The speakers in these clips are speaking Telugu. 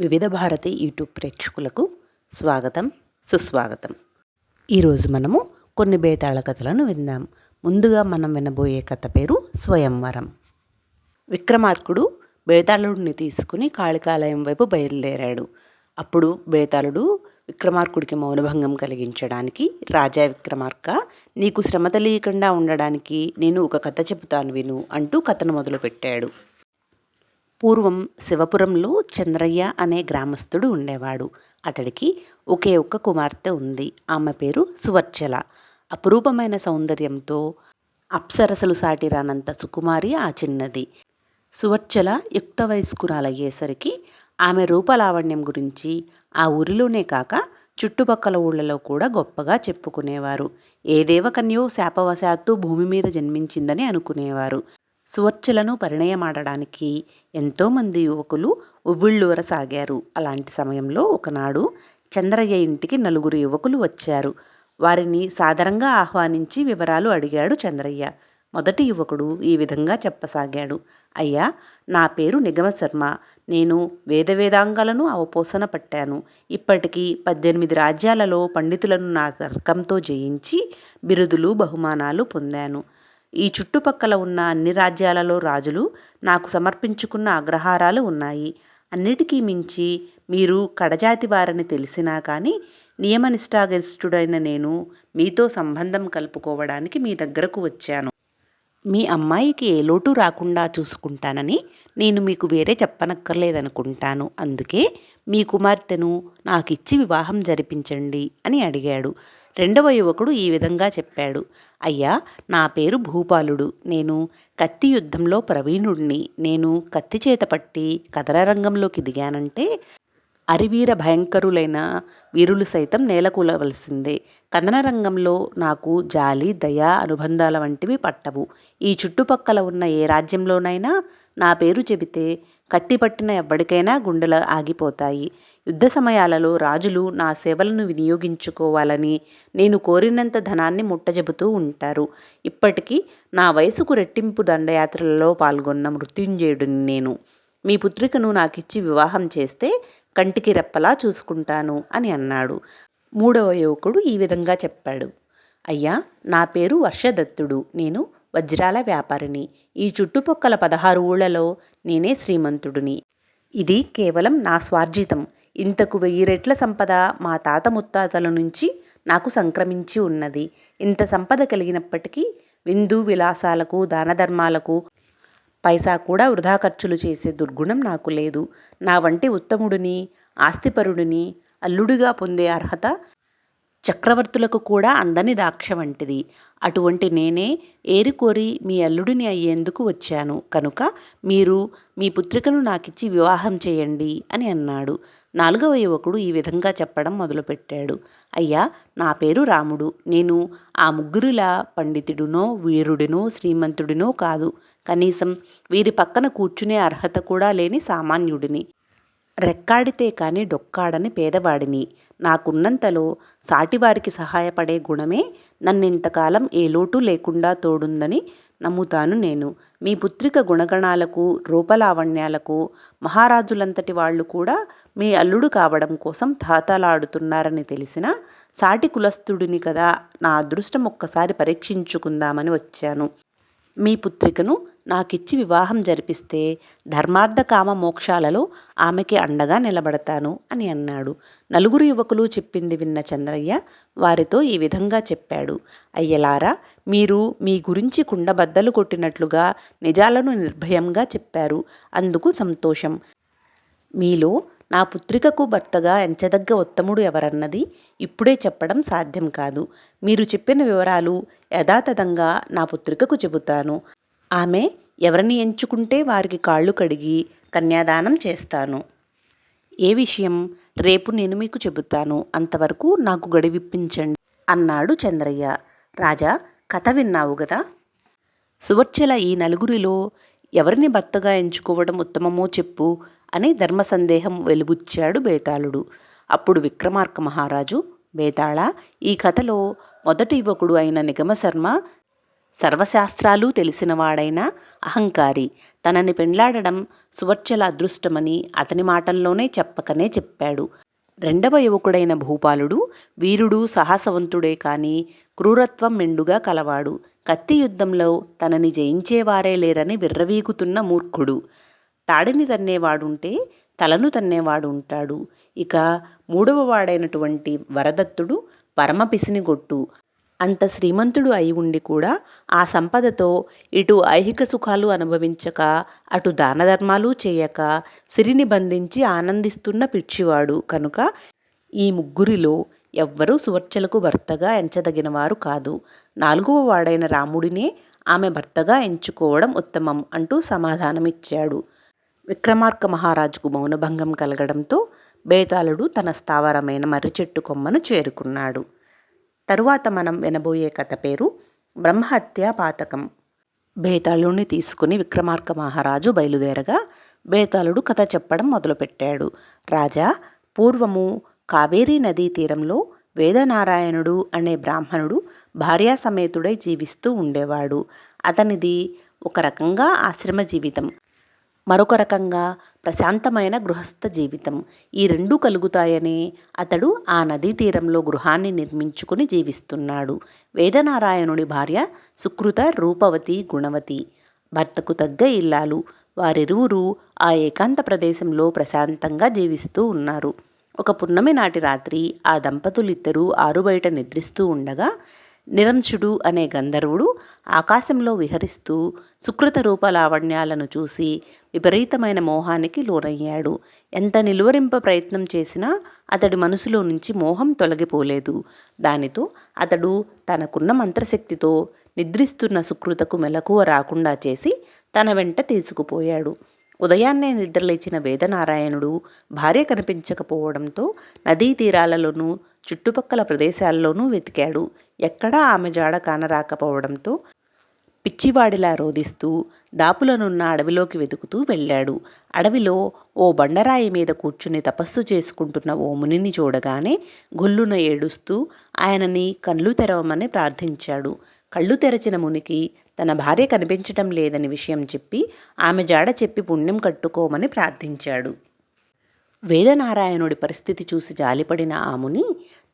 వివిధ భారతి యూట్యూబ్ ప్రేక్షకులకు స్వాగతం సుస్వాగతం. ఈరోజు మనము కొన్ని బేతాళ కథలను విందాం. ముందుగా మనం వినబోయే కథ పేరు స్వయంవరం. విక్రమార్కుడు బేతాళుడిని తీసుకుని కాళికాలయం వైపు బయలుదేరాడు. అప్పుడు బేతాళుడు విక్రమార్కుడికి మౌనభంగం కలిగించడానికి రాజా విక్రమార్క నీకు శ్రమ తెలియకుండా ఉండడానికి నేను ఒక కథ చెబుతాను విను అంటూ కథను మొదలుపెట్టాడు. పూర్వం శివపురంలో చంద్రయ్య అనే గ్రామస్తుడు ఉండేవాడు. అతడికి ఒకే ఒక్క కుమార్తె ఉంది. ఆమె పేరు సువర్చల. అపురూపమైన సౌందర్యంతో అప్సరసలు సాటిరానంత సుకుమారి ఆ చిన్నది. సువర్చల యుక్త వయస్కురాలయ్యేసరికి ఆమె రూపలావణ్యం గురించి ఆ ఊరిలోనే కాక చుట్టుపక్కల ఊళ్ళలో కూడా గొప్పగా చెప్పుకునేవారు. ఏ దేవకన్యో శాపవశాత్తు భూమి మీద జన్మించిందని అనుకునేవారు. స్వర్చలను పరిణయమాడడానికి ఎంతోమంది యువకులు ఉవ్విళ్ళూరసాగారు అలాంటి సమయంలో ఒకనాడు చంద్రయ్య ఇంటికి నలుగురు యువకులు వచ్చారు. వారిని సాదరంగా ఆహ్వానించి వివరాలు అడిగాడు చంద్రయ్య. మొదటి యువకుడు ఈ విధంగా చెప్పసాగాడు. అయ్యా నా పేరు నిగమ శర్మ. నేను వేద వేదాంగాలను అవపోసన పట్టాను. ఇప్పటికీ పద్దెనిమిది రాజ్యాలలో పండితులను నా తర్కంతో జయించి బిరుదులు బహుమానాలు పొందాను. ఈ చుట్టుపక్కల ఉన్న అన్ని రాజ్యాలలో రాజులు నాకు సమర్పించుకున్న అగ్రహారాలు ఉన్నాయి. అన్నిటికీ మించి మీరు కడజాతి వారని తెలిసినా కానీ నియమనిష్టాగరిష్ఠుడైన నేను మీతో సంబంధం కలుపుకోవడానికి మీ దగ్గరకు వచ్చాను. మీ అమ్మాయికి ఏ లోటు రాకుండా చూసుకుంటానని నేను మీకు వేరే చెప్పనక్కర్లేదనుకుంటాను. అందుకే మీ కుమార్తెను నాకిచ్చి వివాహం జరిపించండి అని అడిగాడు. రెండవ యువకుడు ఈ విధంగా చెప్పాడు. అయ్యా నా పేరు భూపాలుడు. నేను కత్తి యుద్ధంలో ప్రవీణుడిని. నేను కత్తి చేత పట్టి కథన రంగంలోకి దిగానంటే అరివీర భయంకరులైన వీరులు సైతం నేలకూలవలసిందే. కథన రంగంలో నాకు జాలి దయ అనుబంధాల వంటివి పట్టవు. ఈ చుట్టుపక్కల ఉన్న ఏ రాజ్యంలోనైనా నా పేరు చెబితే కత్తి పట్టిన ఎవ్వడికైనా గుండెలు ఆగిపోతాయి. యుద్ధ సమయాలలో రాజులు నా సేవలను వినియోగించుకోవాలని నేను కోరినంత ధనాన్ని ముట్టజెబుతూ ఉంటారు. ఇప్పటికీ నా వయసుకు రెట్టింపు దండయాత్రలలో పాల్గొన్న మృత్యుంజయుడిని నేను. మీ పుత్రికను నాకిచ్చి వివాహం చేస్తే కంటికి రెప్పలా చూసుకుంటాను అని అన్నాడు. మూడవ యువకుడు ఈ విధంగా చెప్పాడు. అయ్యా నా పేరు వర్షదత్తుడు. నేను వజ్రాల వ్యాపారిని. ఈ చుట్టుపక్కల పదహారు ఊళ్ళలో నేనే శ్రీమంతుడిని. ఇది కేవలం నా స్వార్జితం. ఇంతకు వెయ్యి రెట్ల సంపద మా తాత ముత్తాతల నుంచి నాకు సంక్రమించి ఉన్నది. ఇంత సంపద కలిగినప్పటికీ విందు విలాసాలకు దానధర్మాలకు పైసా కూడా వృధా ఖర్చులు చేసే దుర్గుణం నాకు లేదు. నా వంటి ఉత్తముడిని ఆస్తిపరుడిని అల్లుడిగా పొందే అర్హత చక్రవర్తులకు కూడా అందని దాక్ష వంటిది. అటువంటి నేనే ఏరికోరి మీ అల్లుడిని అయ్యేందుకు వచ్చాను. కనుక మీరు మీ పుత్రికను నాకిచ్చి వివాహం చేయండి అని అన్నాడు. నాలుగవ యువకుడు ఈ విధంగా చెప్పడం మొదలుపెట్టాడు. అయ్యా నా పేరు రాముడు. నేను ఆ ముగ్గురిలా పండితుడినో వీరుడినో శ్రీమంతుడినో కాదు. కనీసం వీరి పక్కన కూర్చునే అర్హత కూడా లేని సామాన్యుడిని. రెక్కాడితే కానీ డొక్కాడని పేదవాడిని. నాకున్నంతలో సాటివారికి సహాయపడే గుణమే నన్నింతకాలం ఏ లోటు లేకుండా తోడుందని నమ్ముతాను నేను. మీ పుత్రిక గుణగణాలకు రూపలావణ్యాలకు మహారాజులంతటి వాళ్ళు కూడా మీ అల్లుడు కావడం కోసం తాతలాడుతున్నారని తెలిసిన సాటి కులస్థుడిని కదా నా అదృష్టం ఒక్కసారి పరీక్షించుకుందామని వచ్చాను. మీ పుత్రికను నాకిచ్చి వివాహం జరిపిస్తే ధర్మార్థ కామ మోక్షాలలో ఆమెకి అండగా నిలబడతాను అని అన్నాడు. నలుగురు యువకులు చెప్పింది విన్న చంద్రయ్య వారితో ఈ విధంగా చెప్పాడు. అయ్యలారా మీరు మీ గురించి కుండబద్దలు కొట్టినట్లుగా నిజాలను నిర్భయంగా చెప్పారు. అందుకు సంతోషం. మీలో నా పుత్రికకు భర్తగా ఎంచదగ్గ ఉత్తముడు ఎవరన్నది ఇప్పుడే చెప్పడం సాధ్యం కాదు. మీరు చెప్పిన వివరాలు యథాతథంగా నా పుత్రికకు చెబుతాను. ఆమె ఎవరిని ఎంచుకుంటే వారికి కాళ్ళు కడిగి కన్యాదానం చేస్తాను. ఏ విషయం రేపు నేను మీకు చెబుతాను. అంతవరకు నాకు గడివిప్పించండి అన్నాడు చంద్రయ్య. రాజా కథ విన్నావు కదా సువర్చల ఈ నలుగురిలో ఎవరిని భర్తగా ఎంచుకోవడం ఉత్తమమో చెప్పు అని ధర్మ సందేహం వెలుబుచ్చాడు బేతాళుడు. అప్పుడు విక్రమార్క మహారాజు బేతాళ ఈ కథలో మొదటి యువకుడు అయిన నిగమశర్మ సర్వశాస్త్రాలు తెలిసినవాడైన అహంకారి. తనని పెండ్లాడడం సువర్చల అదృష్టమని అతని మాటల్లోనే చెప్పకనే చెప్పాడు. రెండవ యువకుడైన భూపాలుడు వీరుడు సాహసవంతుడే కాని క్రూరత్వం మెండుగా కలవాడు. కత్తి యుద్ధంలో తనని జయించేవారే లేరని విర్రవీగుతున్న మూర్ఖుడు. తాడిని తన్నేవాడుంటే తలను తన్నేవాడు ఉంటాడు ఇక మూడవ వాడైనటువంటి వరదత్తుడు పరమ పిసినిగొట్టు అంత శ్రీమంతుడు అయి ఉండి కూడా ఆ సంపదతో ఇటు ఐహిక సుఖాలు అనుభవించక అటు దానధర్మాలు చేయక సిరిని బంధించి ఆనందిస్తున్న పిచ్చివాడు కనుక ఈ ముగ్గురిలో ఎవ్వరూ సువర్చలకు భర్తగా ఎంచదగినవారు కాదు. నాలుగవ వాడైన రాముడినే ఆమె భర్తగా ఎంచుకోవడం ఉత్తమం అంటూ సమాధానమిచ్చాడు. విక్రమార్క మహారాజుకు మౌనభంగం కలగడంతో బేతాళుడు తన స్థావరమైన మర్రి చెట్టు కొమ్మను చేరుకున్నాడు. తరువాత మనం వినబోయే కథ పేరు బ్రహ్మహత్య పాతకం. బేతాళుడిని తీసుకుని విక్రమార్క మహారాజు బయలుదేరగా బేతాళుడు కథ చెప్పడం మొదలుపెట్టాడు. రాజా పూర్వము కావేరీ నదీ తీరంలో వేదనారాయణుడు అనే బ్రాహ్మణుడు భార్యాసమేతుడై జీవిస్తూ ఉండేవాడు. అతనిది ఒక రకంగా ఆశ్రమ జీవితం మరొక రకంగా ప్రశాంతమైన గృహస్థ జీవితం. ఈ రెండు కలుగుతాయని అతడు ఆ నదీ తీరంలో గృహాన్ని నిర్మించుకుని జీవిస్తున్నాడు. వేదనారాయణుడి భార్య సుకృత రూపవతి గుణవతి. భర్తకు తగ్గ ఇల్లాలు. వారిరువురు ఆ ఏకాంత ప్రదేశంలో ప్రశాంతంగా జీవిస్తూ ఉన్నారు. ఒక పున్నమి నాటి రాత్రి ఆ దంపతులిద్దరూ ఆరుబయట నిద్రిస్తూ ఉండగా నిరంశుడు అనే గంధర్వుడు ఆకాశంలో విహరిస్తూ సుకృత రూప లావణ్యాలను చూసి విపరీతమైన మోహానికి లోనయ్యాడు. ఎంత నిలువరింప ప్రయత్నం చేసినా అతడి మనసులో నుంచి మోహం తొలగిపోలేదు. దానితో అతడు తనకున్న మంత్రశక్తితో నిద్రిస్తున్న సుకృతకు మెలకువ రాకుండా చేసి తన వెంట తీసుకుపోయాడు. ఉదయాన్నే నిద్రలేచిన వేదనారాయణుడు భార్య కనిపించకపోవడంతో నదీ తీరాలలోనూ చుట్టుపక్కల ప్రదేశాల్లోనూ వెతికాడు. ఎక్కడా ఆమె జాడ కానరాకపోవడంతో పిచ్చివాడిలా రోదిస్తూ దాపులనున్న అడవిలోకి వెతుకుతూ వెళ్ళాడు. అడవిలో ఓ బండరాయి మీద కూర్చుని తపస్సు చేసుకుంటున్న ఓ మునిని చూడగానే గొల్లున ఏడుస్తూ ఆయనని కళ్ళు తెరవమని ప్రార్థించాడు. కళ్ళు తెరచిన మునికి తన భార్య కనిపించటం లేదని విషయం చెప్పి ఆమె జాడ చెప్పి పుణ్యం కట్టుకోమని ప్రార్థించాడు. వేదనారాయణుడి పరిస్థితి చూసి జాలిపడిన ఆముని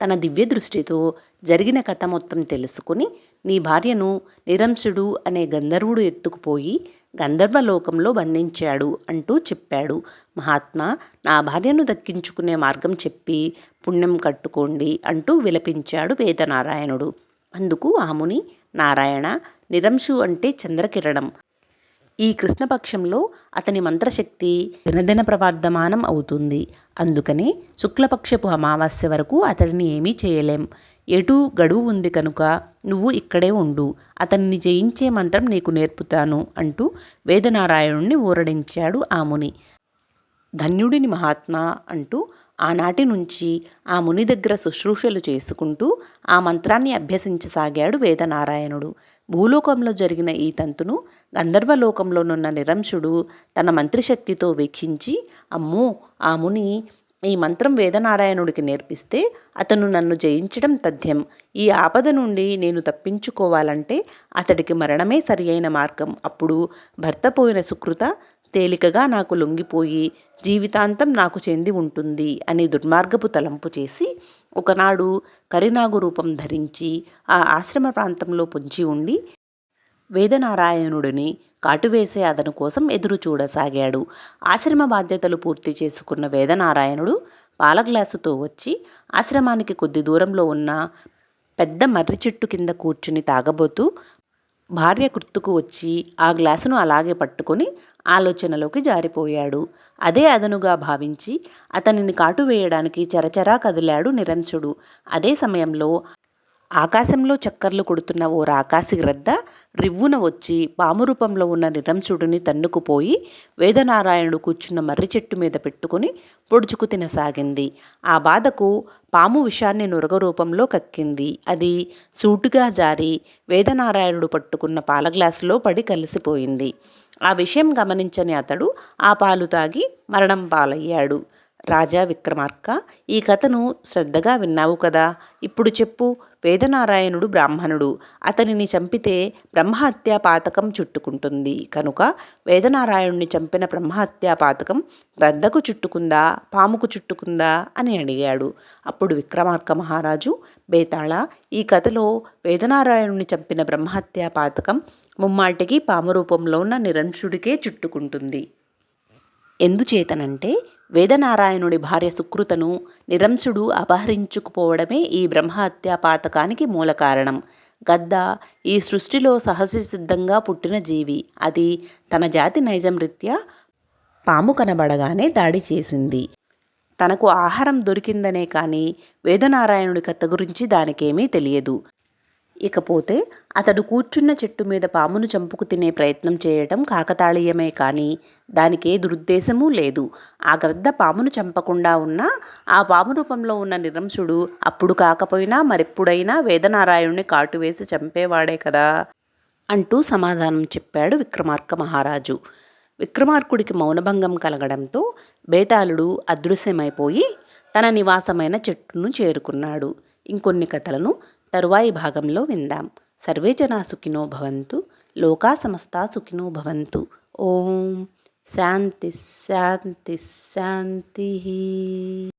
తన దివ్య దృష్టితో జరిగిన కథ మొత్తం తెలుసుకుని నీ భార్యను నిరంశుడు అనే గంధర్వుడు ఎత్తుకుపోయి గంధర్వలోకంలో బంధించాడు అంటూ చెప్పాడు. మహాత్మా నా భార్యను దక్కించుకునే మార్గం చెప్పి పుణ్యం కట్టుకోండి అంటూ విలపించాడు వేదనారాయణుడు. అందుకు ఆముని నారాయణ నిరంశు అంటే చంద్రకిరణం. ఈ కృష్ణపక్షంలో అతని మంత్రశక్తి దినదిన ప్రవర్ధమానం అవుతుంది. అందుకనే శుక్లపక్షపు అమావాస్య వరకు అతడిని ఏమీ చేయలేం. ఎటు గడువు ఉంది కనుక నువ్వు ఇక్కడే ఉండు. అతన్ని జయించే మంత్రం నీకు నేర్పుతాను అంటూ వేదనారాయణుణ్ణి ఊరడించాడు ఆ ముని. ధన్యుడిని మహాత్మా అంటూ ఆనాటి నుంచి ఆ ముని దగ్గర శుశ్రూషలు చేసుకుంటూ ఆ మంత్రాన్ని అభ్యసించసాగాడు వేదనారాయణుడు. భూలోకంలో జరిగిన ఈ తంతును గంధర్వలోకంలోనున్న నిరంశుడు తన మంత్రిశక్తితో వీక్షించి అమ్మో ఆ ముని ఈ మంత్రం వేదనారాయణుడికి నేర్పిస్తే అతను నన్ను జయించడం తథ్యం. ఈ ఆపద నుండి నేను తప్పించుకోవాలంటే అతడికి మరణమే సరి అయిన మార్గం. అప్పుడు భర్త పోయిన సుకృత తేలికగా నాకు లొంగిపోయి జీవితాంతం నాకు చెంది ఉంటుంది అని దుర్మార్గపు తలంపు చేసి ఒకనాడు కరినాగు రూపం ధరించి ఆ ఆశ్రమ ప్రాంతంలో పొంచి ఉండి వేదనారాయణుడిని కాటువేసే అతను కోసం ఎదురు చూడసాగాడు. ఆశ్రమ బాధ్యతలు పూర్తి చేసుకున్న వేదనారాయణుడు పాలగ్లాసుతో వచ్చి ఆశ్రమానికి కొద్ది దూరంలో ఉన్న పెద్ద మర్రి చెట్టు కింద కూర్చుని తాగబోతూ భార్య గుర్తుకు వచ్చి ఆ గ్లాసును అలాగే పట్టుకొని ఆలోచనలోకి జారిపోయాడు. అదే అదనుగా భావించి అతనిని కాటు వేయడానికి చరచరా కదిలాడు నిరంశుడు. అదే సమయంలో ఆకాశంలో చక్కర్లు కొడుతున్న ఓ రాకాసి గ్రద్ద రివ్వున వచ్చి పాము రూపంలో ఉన్న నిరంశుడిని తన్నుకుపోయి వేదనారాయణుడు కూర్చున్న మర్రి చెట్టు మీద పెట్టుకుని పొడుచుకు తినసాగింది. ఆ బాధకు పాము విషాన్ని నురగ రూపంలో కక్కింది. అది సూటుగా జారి వేదనారాయణుడు పట్టుకున్న పాల గ్లాసులో పడి కలిసిపోయింది. ఆ విషయం గమనించని అతడు ఆ పాలు తాగి మరణం పాలయ్యాడు. రాజా విక్రమార్క ఈ కథను శ్రద్ధగా విన్నావు కదా. ఇప్పుడు చెప్పు వేదనారాయణుడు బ్రాహ్మణుడు. అతనిని చంపితే బ్రహ్మహత్యా పాతకం చుట్టుకుంటుంది. కనుక వేదనారాయణుని చంపిన బ్రహ్మహత్యా పాతకం రద్దకు చుట్టుకుందా పాముకు చుట్టుకుందా అని అడిగాడు. అప్పుడు విక్రమార్క మహారాజు బేతాళ ఈ కథలో వేదనారాయణుని చంపిన బ్రహ్మహత్యా పాతకం ముమ్మాటికి పాము రూపంలో ఉన్న నిరంశుడికే చుట్టుకుంటుంది. ఎందుచేతనంటే వేదనారాయణుడి భార్య సుకృతను నిరంశుడు అపహరించుకుపోవడమే ఈ బ్రహ్మహత్యా పాతకానికి మూల కారణం. గద్ద ఈ సృష్టిలో సహజసిద్ధంగా పుట్టిన జీవి. అది తన జాతి నైజం రీత్యా పాము కనబడగానే దాడి చేసింది. తనకు ఆహారం దొరికిందనే కానీ వేదనారాయణుడి కథ గురించి దానికేమీ తెలియదు. ఇకపోతే అతడు కూర్చున్న చెట్టు మీద పామును చంపుకు తినే ప్రయత్నం చేయటం కాకతాళీయమే కానీ దానికే దురుద్దేశమూ లేదు. ఆ గ్రద్ద పామును చంపకుండా ఉన్నా ఆ పాము రూపంలో ఉన్న నిరంశుడు అప్పుడు కాకపోయినా మరెప్పుడైనా వేదనారాయణుని కాటువేసి చంపేవాడే కదా అంటూ సమాధానం చెప్పాడు విక్రమార్క మహారాజు. విక్రమార్కుడికి మౌనభంగం కలగడంతో బేతాళుడు అదృశ్యమైపోయి తన నివాసమైన చెట్టును చేరుకున్నాడు. ఇంకొన్ని కథలను తరువాయి భాగంలో విందాం. సర్వే జనా సుఖినో భవంతు లోకా సమస్తా సుఖినో భవంతు. ఓం శాంతి శాంతి శాంతి.